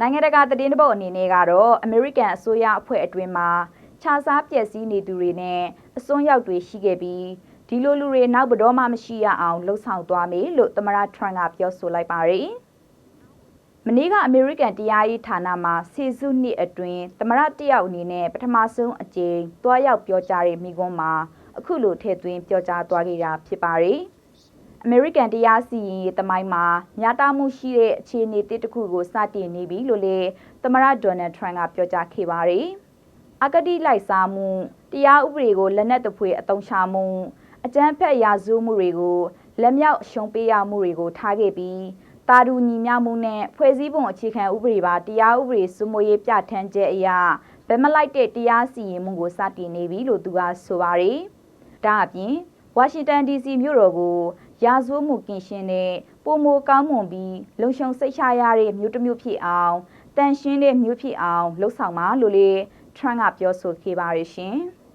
နိုင်ငံတကာသတင်းတပုတ်အနေနဲ့ကတော့အမေရိကန်အစိုးရအဖွဲ့အတွင်းမှာခြားစားပျက်စီးနေသူတွေနဲ့အစွန်းရောက်တွေရှိခဲ့ပြီးဒီလိုလူတွေနောက်ဘတော်မှမရှိရအောင်လှုံ့ဆော်သွားမယ်လို့သမ္မတထရန့်ကပြောဆိုလိုက်ပါတယ်။မနေ့ကအမေရိကန်တရားရေးဌာနမှာစီစုနှစ်အတွင်းသမ္မတတယောက်အနေနဲ့ပထမဆုံးအကြိမ်တွားရောက်ပြောကြားတဲ့မိကွန်းမှာအခုလိုထည့်သွင်းပြောကြားသွားခဲ့တာဖြစ်ပါတယ်။ အမေရိကန်တရားစီရင်ရေးတမိုင်းမှာညတာမှုရှိတဲ့အခြေအနေတစ်တစ်ခုကိုစတင်နေပြီလို့လည်းသမရဒေါ်နယ်ထရန့်ကပြောကြားခဲ့ပါတယ်။အကတိလိုက်စားမှုတရားဥပဒေကိုလက်နက်တဖွေအတုံးချမှုအကြမ်းဖက်ရာဇဝမှုတွေကိုလက်မြောက်ရှုံပေးရမှုတွေကိုထားခဲ့ပြီးတာဒူညီမျှမှုနဲ့ဖွဲ့စည်းပုံအခြေခံဥပဒေပါတရားဥပဒေစိုးမိုးရေးပြဋ္ဌာန်းချက်အရဗမလိုက်တဲ့တရားစီရင်မှုကိုစတင်နေပြီလို့သူကဆိုပါတယ်။ဒါအပြင်ဝါရှင်တန် DC မြို့တော်ကို ရာဇဝမှုကင်းရှင်းတဲ့ပုံမကောင်းမွန်ပြီးလုံခြုံစိတ်ချရတဲ့မြို့တစ်မြို့ဖြစ်အောင်တန်ရှင်းတဲ့မြို့ဖြစ်အောင်လှုပ်ဆောင်ပါလို့လေထရန့်ကပြောဆိုခဲ့ပါရရှင်။